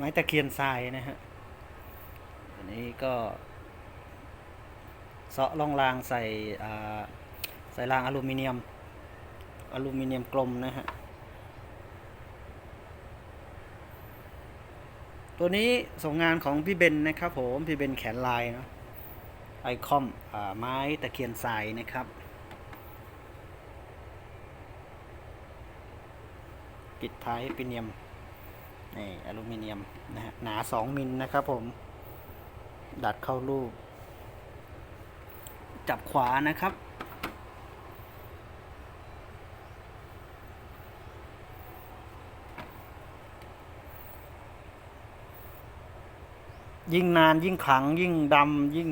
ไม้ตะเคียนทรายนะฮะอันนี้ก็เซาะล่องรางใส่ใส่รางอลูมิเนียม อลูมิเนียมกลมนะฮะ ตัวนี้ส่งงานของพี่เบนนะครับผม พี่เบนแขนลายเนาะไอคอมอไม้ตะเคียนทรายนะครับ ปิดท้ายปิเนียม อลูมิเนียมนะฮะหนา 2 มิลนะครับผม ดัดเข้ารูป จับขวานะครับ ยิ่งนานยิ่งขลังยิ่งดำยิ่ง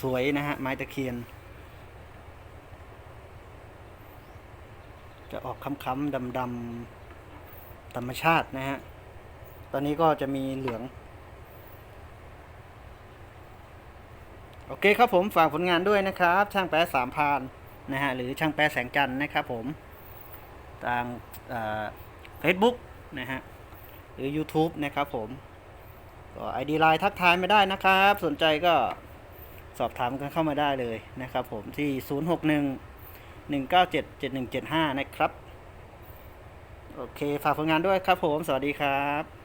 สวยนะฮะ ไม้ตะเคียน จะออกค้ำๆดำๆธรรมชาตินะฮะ ตอนนี้ก็จะมีเหลือง โอเคครับผมฝากผลงานด้วยนะครับ ช่างแปะสามพานนะฮะหรือช่างแปะแสงจันทร์นะครับผมทางเฟซบุ๊กนะฮะหรือ YouTube นะครับผมก็ไอดีไลน์ทักทายไม่ได้นะครับ สนใจก็สอบถามกันเข้ามาได้เลยนะครับผมที่ 061 197 7175 นะครับ โอเค ฝากผลงานด้วยครับผม สวัสดีครับ